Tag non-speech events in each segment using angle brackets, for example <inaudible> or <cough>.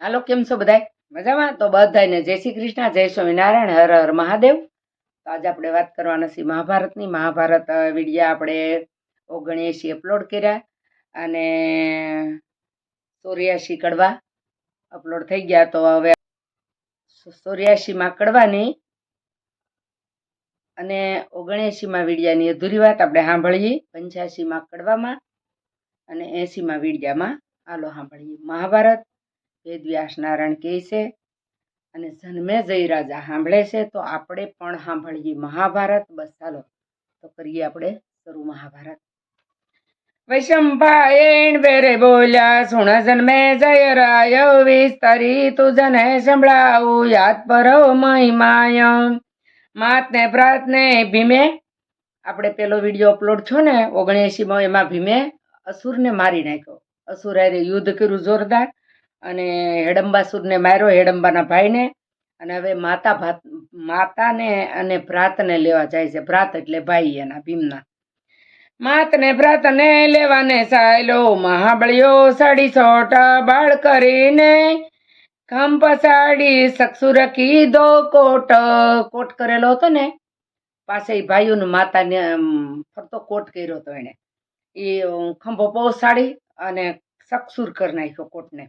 હાલો, કેમ છો બધાય? મજામાં? તો બધાને જય શ્રી કૃષ્ણ, જય સ્વામિનારાયણ, હર હર મહાદેવ. તો આજે આપણે વાત કરવાના છીએ મહાભારતની. મહાભારત વિડીયા આપણે ઓગણએંશી અપલોડ કર્યા અને ચોર્યાસી કડવા અપલોડ થઈ ગયા. તો હવે ચોર્યાસીમાં કડવાની અને ઓગણએંશીમાં વિડીયાની અધૂરી વાત આપણે સાંભળીએ. પંચ્યાસીમાં કડવામાં અને એંશીમાં વિડીયામાં. હાલો, સાંભળીએ. મહાભારત વેદ વ્યાસ નારાયણ કહે છે અને જન્મે જય રાજા સાંભળે છે, તો આપણે પણ સાંભળીએ મહાભારત. બસ ચાલો, તો કરીએ આપણે શરૂ મહાભારત. વૈશંભાયણ બેરે બોલ્યા, સુણ જન્મે જય રાય વિસ્તરી તું જને સંભળાવું, યાદ પરો મહિમાય માતને પ્રાતને ભીમે, આપણે પેલો વીડિયો અપલોડ છો ને, ઓગણએંશીમાં એમાં ભીમે અસુરને મારી નાખ્યો. અસુર યુદ્ધ કર્યું જોરદાર. અને હેડંબાસુરને માર્યો હેડંબાના ભાઈને. અને હવે માતા ભાત માતાને અને ભ્રાતને લેવા જાય છે. ભ્રાત એટલે ભાઈ એના ભીમના. માતને ભ્રાતને લેવાને સાયલો મહાબળિયો સાડી સોટ બાળ કરીને. ખંપ સાડી સક્ષુર કીધો કોટ. કોટ કરેલો હતો ને, પાસે ભાઈઓનું માતાને ફરતો કોટ કર્યો હતો એણે. એ ખંભો પહોંચાડી અને સક્ષુર કરી નાખ્યો કોટને.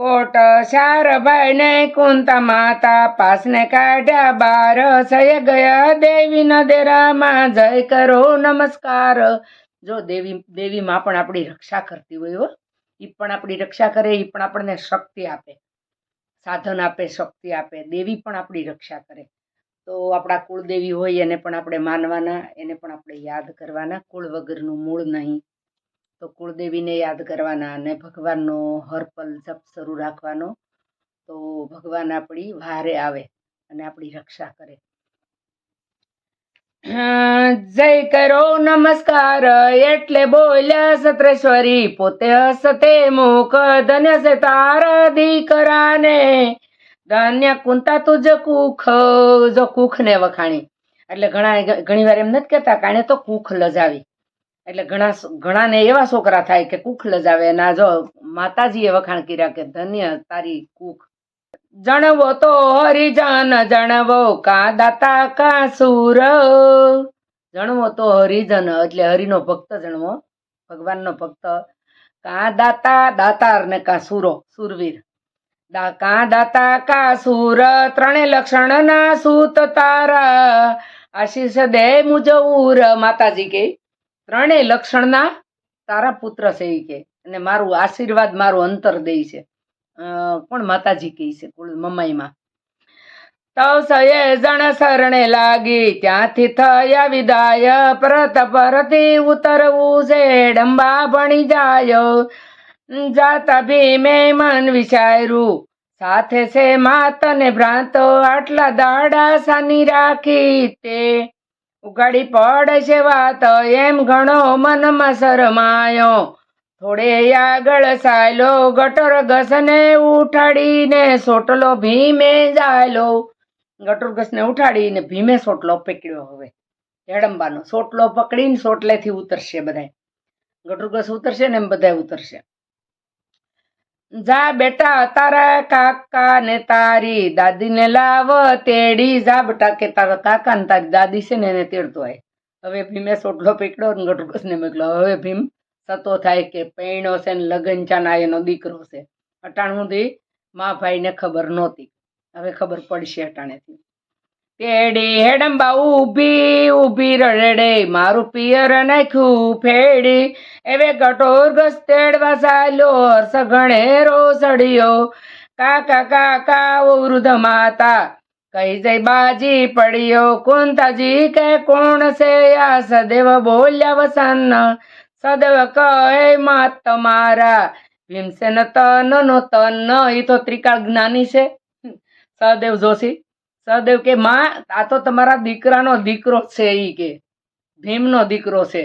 કોટ ચાર ભાઈને કુંતા માતા પાસને કાઢ્યા બાર. સય ગયા દેવી દેરામાં. જય કરો નમસ્કાર. જો દેવી, દેવીમાં પણ આપણી રક્ષા કરતી હોય હો. એ પણ આપણી રક્ષા કરે એ પણ આપણને શક્તિ આપે. સાધન આપે, શક્તિ આપે. દેવી પણ આપણી રક્ષા કરે. તો આપણા કુળદેવી હોય એને પણ આપણે માનવાના, એને પણ આપણે યાદ કરવાના. કુળ વગરનું મૂળ નહીં. તો કુળદેવીને યાદ કરવાના અને ભગવાનનો હરપલ જપ શરૂ રાખવાનો. તો ભગવાન આપણી વારે આવે અને આપણી રક્ષા કરે. જય કરો નમસ્કાર, એટલે બોલ્યા સત્રેશ્વરી, પોતે હસતે મુખ ધન્ય છે તારા દીકરાને. ધન્ય કુંતા તુજ કુખ, જો કુખને વખાણી. એટલે ઘણા ઘણી વાર એમ નથી કહેતા કાણે તો કુખ લજાવી. એટલે ઘણા ઘણાને એવા છોકરા થાય કે કુખ લજાવે ના જો માતાજીએ વખાણ કર્યા કે ધન્ય તારી કુખ. જણવો તો હરિજન, જણવો કા દાતા, કા સુર. જણવો તો હરિજન એટલે હરિનો ભક્ત જણવો. ભગવાનનો ભક્ત. કા દાતા, દાતાર ને કા સુરો, સુરવીર. દા, કા દાતા, કા સુર, ત્રણે લક્ષણ ના સૂત તારા. આશીષ દે મુજઉર માતાજી કે ત્રણેય લક્ષણના તારા પુત્ર છે એ કે. અને મારું આશીર્વાદ, મારું અંતર દે છે. કોણ માતાજી કહે છે કુળ મમાઈમાં? તવ સયે જણ શરણે લાગી, ત્યાંથી થયા વિદાય. પરત પરથી ઉતરવું છે, ડંબા ભણી જાય. જાતા ભીમે મન વિચાર્યું. સાથે છે માત ને ભ્રાંતો, આટલા દાડા સાની રાખી તે. ઉગાડી પડે છે વાત, એમ ઘણો મનમાં શરમાયો. થોડે આગળ સાયલો, ગટર ઘસને ઉઠાડીને સોટલો ભીમે જાયલો. ગટર ઘસને ઉઠાડીને ભીમે સોટલો પકડ્યો હવે. હેડંબાનો સોટલો પકડીને સોટલેથી ઉતરશે બધાય. ગટર ઘસ ઉતરશે ને એમ બધાય ઉતરશે. જા બેટા, તારા કાકા ને તારી દાદીને લાવ, તેડી જા બેટા, કે તારા કાકા ને તારી દાદી છે ને એને તેડતો આય. હવે ભીમે સોટલો પીકડો ને ગટુકસ ને મોકલ્યો. હવે ભીમ સતો થાય કે પૈણો છે ને લગન ચાના એનો દીકરો છે. અટાણું સુધી મા ભાઈને ખબર નહોતી. હવે ખબર પડશે અટાણેથી. તેડી હેડંબા ઊભી ઊભી રડે મારું પિયર નાખ્યું ફેડી. એવે કઠોર ગસ સાલો ચાલ્યો હર્ષ કાકા કાકા વૃદ્ધ માતા, કઈ જઈ બાજી પડ્યો? કુંતાજી કે કોણ છે આ? સદેવ બોલ્યા વસન, સદેવ કહે માત તમારા. ભીમસેન તન નો તન એ તો ત્રિકાળ જ્ઞાની છે. સદેવ જોશી. સહદેવ કે, માં, આ તો તમારા દીકરાનો દીકરો છે ઈ કે, ભીમનો દીકરો છે.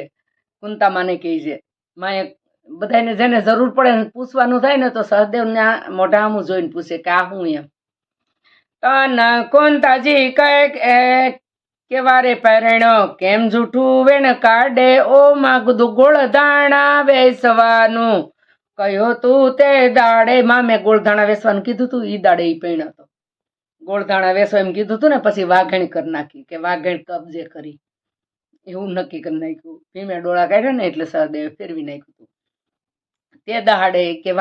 કુંતા માને કહે છે માએ બધાને જેને જરૂર પડે પૂછવાનું થાય ને તો સહદેવને આ મોઢા આમું જોઈને પૂછે કે, આ હું એમ? તન કુંતાજી કહે કે કેવારે પહેરણો કેમ જૂઠું વેણ કાઢે, ઓ માગું ગોળ દાણા વેસવાનું કયો તું તે દાડે, માં, મેં ગોળધાણા વેસવાનું કીધું તું, ઈ દાડે ઈ પૈણ હતો. ગોળધાણા વેસો એમ કીધું તું ને, પછી વાઘણ કરી નાખી કે વાઘણ કબજે કરી. એવું નક્કી કરી નાખ્યું. ભીમે ડોળા કાઢ્યા ને એટલે સહદેવે ફેરવી નાખ્યું હતું તે દાડે કે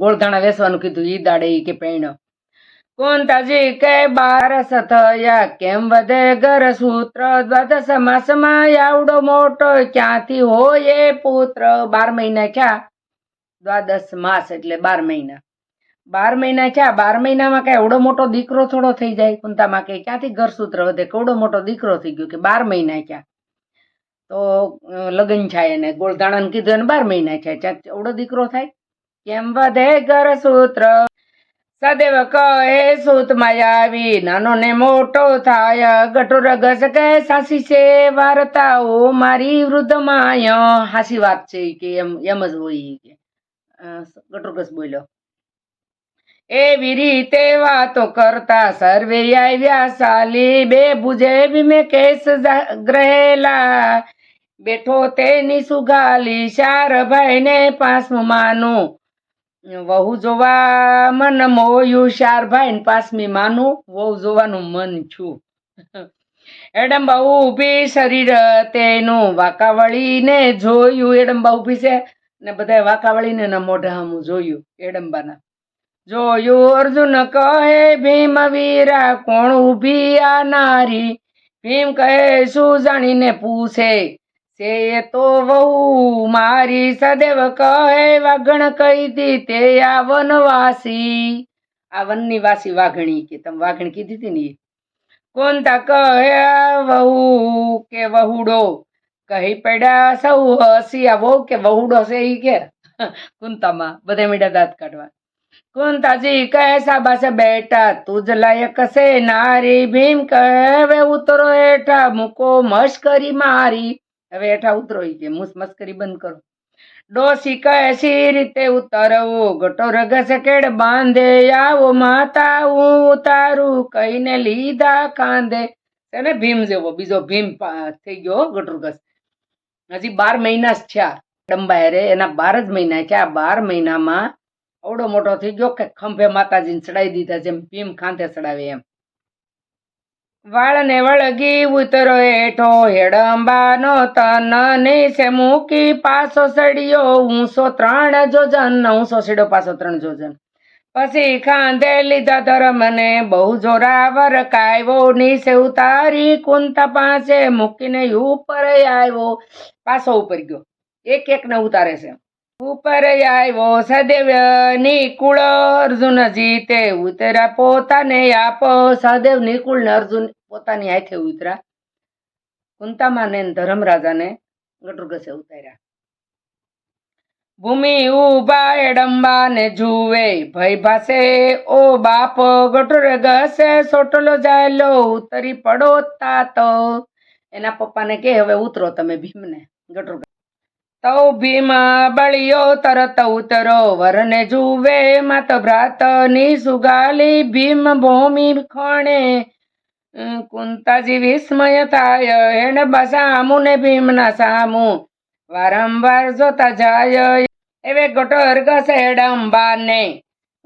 ગોળધાણા વેસવાનું કીધું, ઈ દાડે કે પૈણ કોંતાજી કે બારસ થયા કેમ વધે ઘર સૂત્ર દ્વાદશ માસમાં આવડો મોટો ક્યાંથી હોય એ પુત્ર? બાર મહિના ક્યાં? દ્વાદશ માસ એટલે બાર મહિના. બાર મહિના છે બાર મહિનામાં કઈ એવડો મોટો દીકરો થોડો થઈ જાય. કુંતામાં કે ક્યાંથી ઘર સૂત્ર વધે? કેવડો મોટો દીકરો થઈ ગયો કે બાર મહિના ક્યાં તો લગ્ન થાય એને ગોળધાણાને કીધું એને બાર મહિના છે એવડો દીકરો થાય, કેમ વધે ઘર સૂત્ર? સદેવ કહે સૂત આવી નાનો ને મોટો થાય. ગટુર ગસ કે સાસી છે, વાર્તાઓ મારી વૃદ્ધ માય હાસી વાત છે કે એમ એમ જ હોય કે ગટુરગસ બોલ્યો. એવી રીતે વાતો કરતા સર્વે આવ્યા સાલી. બે ભુજે મેં કેસ ગ્રહેલા બેઠો તેની સુગાલી. ચાર ભાઈ ને પાંચમું માનું. વહુ જોવા મન મોયું. ચાર ભાઈ ને પાંચમી માનું. વહુ જોવાનું મન છું. એડંબા ઊભી શરીર તેનું. વાંકાવળીને જોયું. એડંબા ઊભી છે. ને બધા એના મોઢા જોયું. એડંબાના જોયું અર્જુન કહે, ભીમ વીરા કોણ ઊભી આ નારી? ભીમ કહે શું જાણીને પૂછે તે તો વહુ મારી સદેવ કહે, વાઘણ કહી દી તે આ વનવાસી. આ વનની વાસી વાઘણી કે તમે વાઘણ કીધી હતી ને કોનતા કહે, વહુ કે વહુડો. કહી પડ્યા, સૌ હસી આ વહુ કે વહુડો છે એ કે. <laughs> કુંતામાં બધા મીડા દાંત કાઢવા. કુંતાજી કહે સાબાસ બેટા તુજ લાયક છે, નારી ભીમ કહે, હવે ઉતરો એઠા મૂકો મશ્કરી મારી. હવે એઠા ઉતરો કે, મુસ મસ્કરી બંધ કરો. ડોસી કહેશી રીતે ઉતરવું? ગટો રગસ કેડ બાંધે? આવો માતા, હું ઉતારું. કહીને લીધા કાંધે તેને ભીમ જેવો, બીજો ભીમ થઈ ગયો ગટુરગસ હજી બાર મહિના જ થયા ડંબાયરે એના બાર જ મહિના થયા, બાર મહિનામાં અવડો મોટો થઈ ગયો કે ખંભે માતાજીને ચડાવી દીધા જેમ ભીમ ખાંધે ચડાવે એમ. વાળને વળગી ઉતરો હેઠો હેડંબાનો તન નીચે મૂકી પાછો સડિયો ઊંસો ત્રણ જોજન, ઊંસો સીડો પાછો ત્રણ જોજન. પછી ખાંધે લીધા ધર્મને, બહુ જોરાવર કાયવો, નીચે ઉતારી કુંતા પાસે મૂકીને ઉપર આવ્યો. પાછો ઉપર ગયો. એક એક ને ઉતારે છે ઉપર આવ્યો સદેવ નિકુળ અર્જુન જીતે ઉતરા પોતાને આપો. સદેવ નિકુળ ને અર્જુન પોતાની હાથે ઉતરા. કુંતામાં ને ધર્મરાજાને ગટુરગસે ઉતાર્યા. ભૂમિ ઊભા એડંબા ને જુએ, ભય ભાસે, ઓ બાપ, ગટુર ગસે સોટલો જાયલો, ઉતરી પડો તાતો. એના પપ્પાને કે, હવે ઉતરો તમે ભીમને, ગટુર તૌ ભીમ બળિયો તરત ઉતરો, વરને જુવે માત ભ્રાતની સુગાલી ભીમ ભૂમિ ખણે. કુંતાજી વિસ્મય થાય એણે બસામુ ને ભીમના સામુ. વારંવાર જોતા જાય, એવે ગટોર ગસેડંબાને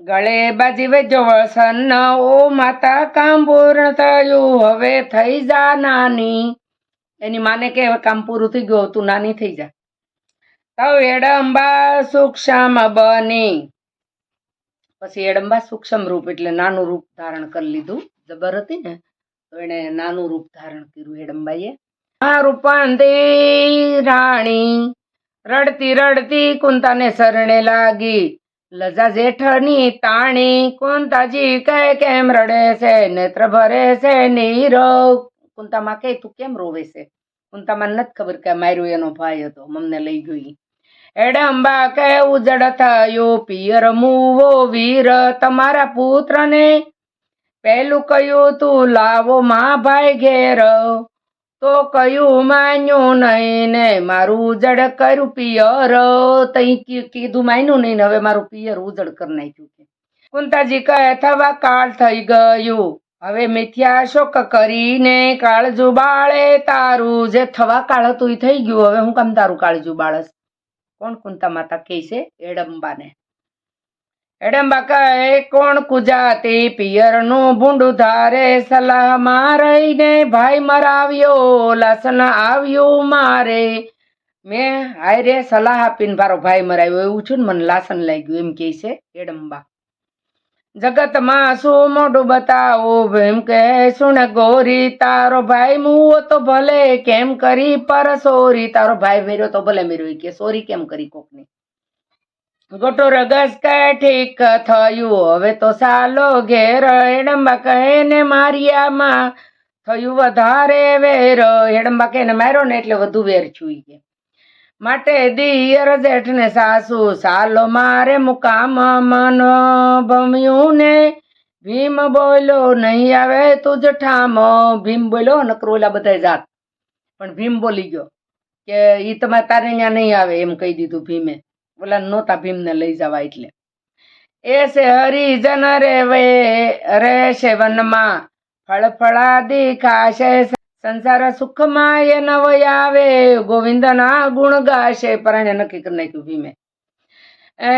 ગળે બાજી વેજો વસન ઓ માતા કામ પૂર્ણ થયું, હવે થઈ જા નાની. એની માને કે કામ પૂરું થઈ ગયું, તું નાની થઈ જા. તવ એડંબા સૂક્ષ્મ બની. પછી એડંબા સૂક્ષ્મ રૂપ એટલે નાનું રૂપ ધારણ કરી લીધું. જબર હતી ને, તો એને નાનું રૂપ ધારણ કર્યું એડંબાએ આ રૂપાંતી રાણી, રડતી રડતી કુંતાને શરણે લાગી. લજા જેઠની તાણી, કુંતાજી કહે કેમ રડે છે, નેત્ર ભરે છે નીરો કુંતામાં કે તું કેમ રોવે છે? કુંતામાં નથી ખબર કે માર્યો એનો ભાઈ હતો, મમને લઈ ગઈ. એડંબા કે ઉજડ થયો પિયર મુવો વીર તમારા પુત્રને. પેલું કયું તું લાવો મા ભાઈ ઘેર. તો કયું માન્યું નહીં ને મારું ઉજડ કર્યું પિયર. તઈ કીધું માન્યું નહીં હવે મારું પિયર ઉજળ કરી નાખ્યું કુંતાજી કહે, થવા કાળ થઈ ગયું. હવે મિથ્યા શોક કરીને કાળજુ બાળે તારું. જે થવા કાળ હતું થઈ ગયું, હવે હું કામ તારું કાળજુ બાળસ? કોણ કુંતા માતા કહે છે? એડંબાને. એડંબા કહે, કોણ કુજાતી પિયરનું ભૂંડું ધારે સલાહ રહીને ભાઈ મરાવ્યો લસન આવ્યું મારે. મેં હાય રે સલાહ આપીને મારો ભાઈ મરાવ્યો, એવું છું ને મને લાસન લાગ્યું, એમ કહે છે એડંબા. જગતમાં શું મોઢું બતાવો? એમ કે શું ગોરી, તારો ભાઈ મુવો તો ભલે, કેમ કરી પર સોરી? તારો ભાઈ મેર્યો તો ભલે મેર્યો કે, સોરી કેમ કરી કોકની? ગોટો રગસ કે, ઠીક થયું, હવે તો સાલો ઘેર એડંબા કહે ને મારિયામાં થયું વધારે વેર. હેડંબા કહે ને માર્યો ને એટલે વધુ વેર છું ઈ કે. માટે દિયર જેઠ ને સાસુ, સાલો મારે મુકામ મન ભમ્યું ને ભીમ બોલ્યો નહીં આવે તું જઠામ ભીમ બોલ્યો નકરો ઓલા બધા જાત. પણ ભીમ બોલી ગયો કે ઈ તમારે તારે અહીંયા નહીં આવે એમ કહી દીધું ભીમે. ઓલા નહોતા ભીમને લઈ જવા એટલે. એ છે હરિજન રે વે રે વનમાં. ફળ ફળાદી ખાશે સંસાર સુખમાં એ નવય આવે, ગોવિંદના ગુણ ગાશે. પરાણે નક્કી કરી નાખ્યું ભીમે.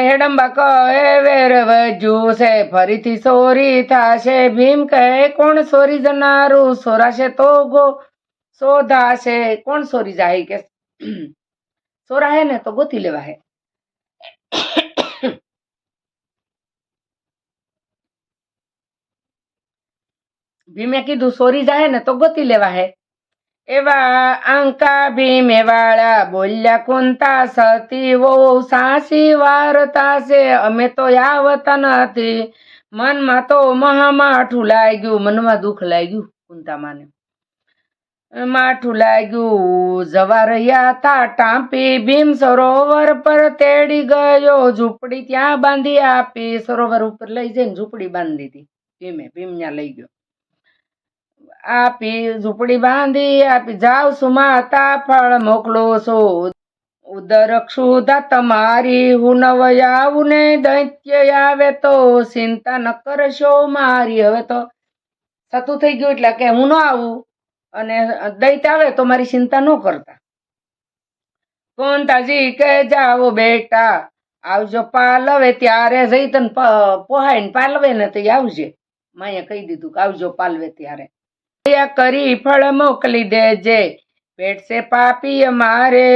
હેડમ્બા કહે વેર વજુ છે ફરીથી સોરી થાશે. ભીમ કહે, કોણ સોરી જનારું? સોરાશે તો ગો શોધાશે કોણ સોરી જાય? કે, સોરા હે ને તો ગોતી લેવા હે. ભીમે કીધું, સોરી જાય ને તો ગોતી લેવા હે. એવા અંકા ભીમે વાળા બોલ્યા, કુંતા સતી વો સાસી વાર્તા છે અમે તો આવતા નથી. મનમાં તો મહામાઠું લાગ્યું, મનમાં દુઃખ લાગ્યું કુંતા માને. માઠું લાગ્યું, જવા રહ્યા તા ટાંપી ભીમ, સરોવર પર તેડી ગયો, ઝૂંપડી ત્યાં બાંધી આપી. સરોવર ઉપર લઈ જઈને ઝૂંપડી બાંધી દીધી, ભીમે, ભીમ ત્યાં લઈ ગયો. આપી ઝૂંપડી બાંધી, આપી જાવ સુમાતા ફળ, મોકલો છો. ઉદર ક્ષુધા તમારી, હું નવ આવું ને દૈત્ય આવે તો ચિંતા ન કરશો મારી. હવે તો થતું થઈ ગયું એટલે કે હું ન આવું અને દૈત્ય આવે તો મારી ચિંતા ન કરતા. કોંતાજી કે જાઓ બેટા, આવજો પાલવે, ત્યારે જઈ તને પોહાઈને પાલવે ને તે આવજે. માએ કહી દીધું કે આવજો પાલવે ત્યારે. દયા કરી ફળ મોકલી દેજે. પેટસે પાપી અમારે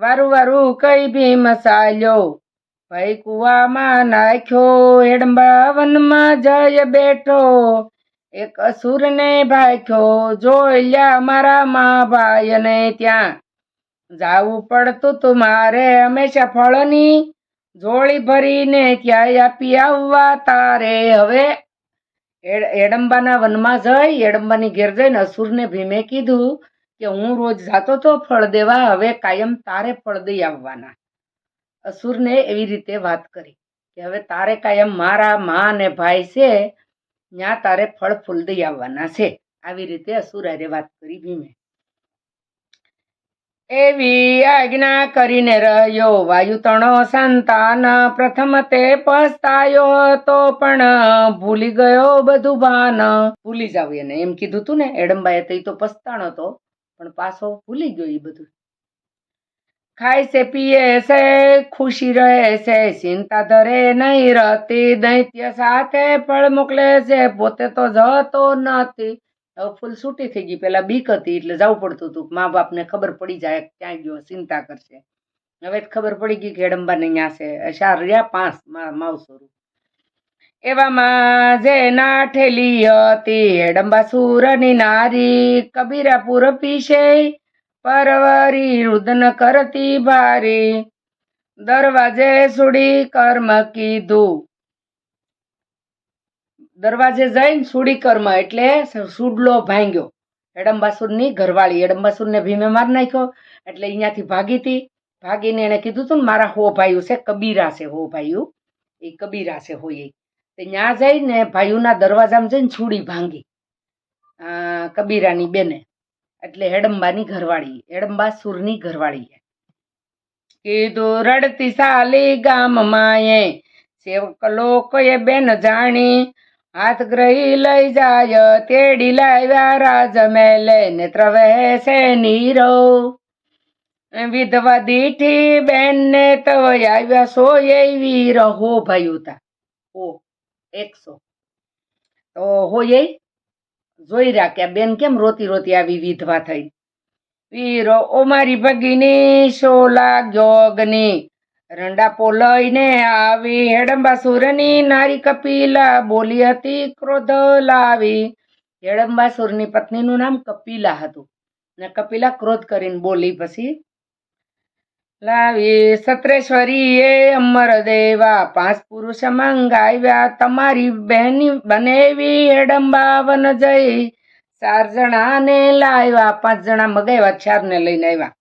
વારું વારું કઈ બી મસાલ્યો ભાઈ કુવામાં નાખ્યો હેડંબા વનમાં જય બેઠો. એક અસુરને ભાખ્યો જોયા મારા મા ભાઈ ને ત્યાં. જાવું પડતું તું મારે હંમેશા ફળની જોળી ભરીને ક્યાંય આપી આવવા તારે. હવે એડંબાના વનમાં જઈ, એડંબાની ઘેર જઈને અસુરને ભીમે કીધું કે હું રોજ જાતો તો ફળ દેવા, હવે કાયમ તારે ફળ દઈ આવવાના. અસુરને એવી રીતે વાત કરી કે હવે તારે કાયમ મારા મા ને ભાઈ છે ત્યાં તારે ફળ ફૂલ દઈ આવવાના છે. આવી રીતે અસુર વાત કરી ભીમે. એવી આજ્ઞા કરીને રહ્યો. વાયુ તણો સંતાન પ્રથમ તે પસ્તાયો હતો, પણ ભૂલી ગયો બધું ભાન. ભૂલી જાવ એને. એમ કીધું તું ને એડંબાએ તો તો પસ્તાણો હતો, પણ પાછો ભૂલી ગયો એ બધું. ખાય છે, પીએ છે, ખુશી રહે છે, ચિંતા ધરે નહીં રહેતી. દૈત્ય સાથે ફળ મોકલે છે, પોતે તો જતો નથી. ફૂલ છૂટી થઈ ગઈ. પેલા બીક હતી એટલે જવું પડતું હતું મા બાપને ખબર પડી જાય ક્યાં ગયો, ચિંતા કરશે. હવે ખબર પડી ગઈ કે હેડંબાને અહીંયા છે. અશાર રહ્યા પાંચ માવસરું. એવામાં જે નાઠેલી હતી હેડંબા સુરની નારી કબીરાપુર પીશે, પરવરી રુદન કરતી ભારી. દરવાજે સુડી કર્મ કીધું. દરવાજે જઈને સુડી કર્મ એટલે સુડલો ભાંગ્યો. એડંબાસુરની ઘરવાળી એડંબાસુરને ભીમે માર નાખ્યો. એટલે અહીંયાથી ભાગી હતી. ભાગીને એણે કીધું હતું ને, મારા હો ભાઈઓ છે, કબીરા છે હો ભાઈઓ. એ કબીરા છે હોય એ. તે ત્યાં જઈને ભાઈઓના દરવાજામાં જઈને છૂડી ભાંગી. કબીરાની બેને. એટલે હેડંબાની ઘરવાળી, હેડંબાસુરની ઘરવાળી કીધું, રડતી સાલી ગામમાં એ. સેવક લોકોએ બેન જાણી. હાથ ગ્રહી લઈ જાય, તેડી લાવ્યા રાજ મેલે નેત્ર વહેશે નીરો વિધવા દીઠી બેન ને તવ આવ્યા સો એવી રહો ભાઈ ઉતા ઓ એકસો. તો હોય, જોઈ રાખ્યા બેન કેમ રોતી રોતી આવી વિધવા થઈ. વીરો, ઓ મારી ભગીની શો લાગ્યો અગ્નિ. રંડાપો લઈને આવી હેડંબાસુરની નારી કપિલા બોલી હતી, ક્રોધ લાવી. હેડંબાસુરની પત્નીનું નામ કપિલા હતું. ને કપિલા ક્રોધ કરીને બોલી પછી, લાવી સત્રેશ્વરીએ અમર દેવા, પાંચ પુરુષ મંગાવ્યા, તમારી બહેની બનેવી, હેડંબા વન જઈ ચાર જણાને લાવ્યા, પાંચ જણા મગાવ્યા, ચારને લઈને આવ્યા.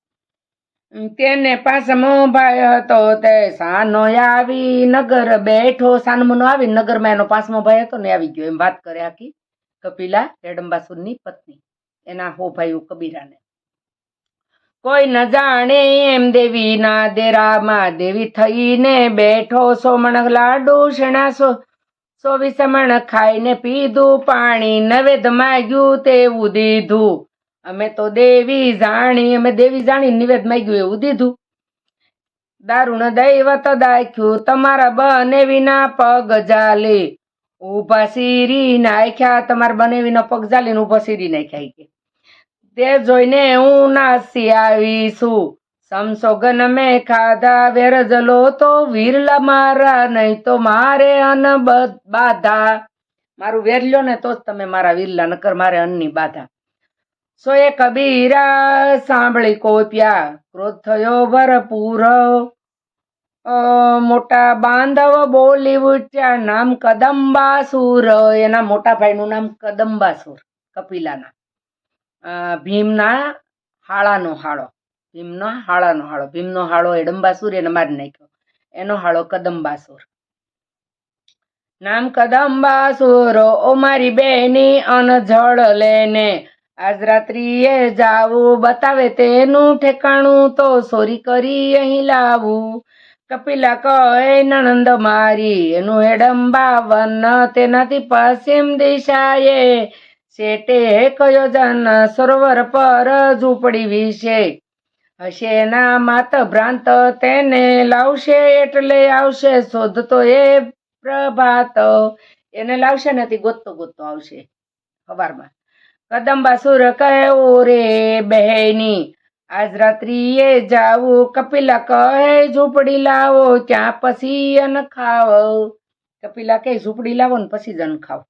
તેને પાસમો ભાઈ હતો તે સાનો આવી નગર બેઠો. સાનમનો આવી નગરમાં એનો પાંચમો ભાઈ હતો ને આવી ગયો. એમ વાત કરે આખી કપિલા રેડંબાસુરની પત્ની, એના હો ભાઈ કબીરાને. કોઈ ન જાણે એમ દેવીના દેરામાં દેવી થઈને બેઠો. સોમણ લાડુ શેણાસો સો વિસમણ ખાઈને પીધું. પાણી નવેદ માગ્યું તેવું દીધું. અમે તો દેવી જાણી, અમે દેવી જાણી નિવેદ માગ્યું, એવું દીધું. દારૂણ દૈવત દાખ્યું, તમારા બને વિના પગ જાલી ઊભા સીરી નાખ્યા, તમારા બને વિના પગ જાલીને ઊભા સીરી નાખ્યા કે. તે જોઈને હું નાસી આવીશું સમસોગન મેં ખાધા વેરજલો તો વીરલા મારા, નહીં તો મારે અન બાધા મારું વેરલ્યો ને તો જ તમે મારા વીરલા, નકર મારે અન્નની બાધા. સો એ કબીરા સાંભળી કોપ્યા. ક્રોધ થયો ભરપૂર મોટા બાંધવ બોલી ઉઠ્યા, નામ કદંબાસુર. એના મોટા ભાઈનું નામ કદંબાસુર, કપિલાના. ભીમના હાળાનો હાળો, ભીમનો હાળાનો હાળો. ભીમનો હાળો એડંબાસુર, એને મારી નાખ્યો. એનો હાળો કદંબાસુર. નામ કદંબાસુર, ઓ મારી બેની અનજળ લેને આજ રાત્રિએ જાવું, બતાવે તેનું ઠેકાણું, તો સોરી કરી અહીં લાવું. કપિલા કહે, નણંદ મારી, એનું હેડંબા વન તેનાથી પશ્ચિમ દિશાએ શેટે કયો જન સરોવર પર ઝૂંપડી વિશે? હશે ના માત ભ્રાંત, તેને લાવશે એટલે આવશે, શોધતો એ પ્રભાત. એને લાવશે નથી ગોતતો ગોતતો આવશે સવારમાં કદંબાસુર કહેવું રે બહેની. આજ રાત્રિએ જાવું, કપિલા કહે ઝૂંપડી લાવો ત્યાં પછી અન ખાવ? કપિલા કહે, ઝૂંપડી લાવો ને પછી જ ખાવ.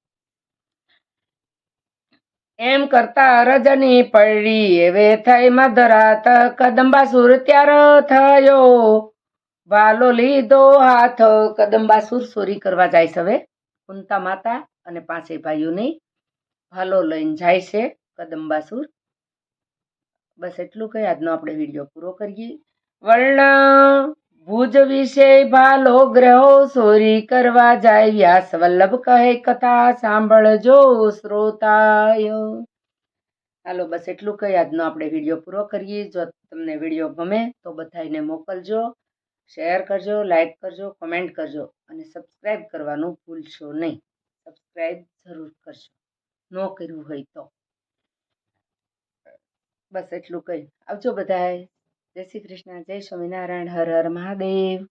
એમ કરતા રજની પડી. હવે થઈ મધરાત કદંબાસુર ત્યાર થયો. વાલો લીધો હાથ. કદંબાસુર ચોરી કરવા જાય છે હવે. કુંતા માતા અને પાંચે ભાઈઓની ભાલો લઈને જાય છે કદંબાસુર. બસ એટલું કહી, આજનો આપણે વીડિયો પૂરો કરીએ. વર્ણ ભુજ વિશે ભાલો ગ્રહો ચોરી કરવા જાય, વ્યાસ વલ્લભ કહે કથા સાંભળજો શ્રોતાય હાલો, બસ એટલું કહી, આજનો આપણે વીડિયો પૂરો કરીએ. જો તમને વીડિયો ગમે તો બધાને મોકલજો, શેર કરજો, લાઈક કરજો, કમેન્ટ કરજો અને સબસ્ક્રાઈબ કરવાનું ભૂલશો નહીં. સબસ્ક્રાઈબ જરૂર કરજો. ન કર્યું હોય તો. બસ એટલું કહી. આવજો બધાય. જય શ્રી કૃષ્ણ. જય સ્વામિનારાયણ. હર હર મહાદેવ.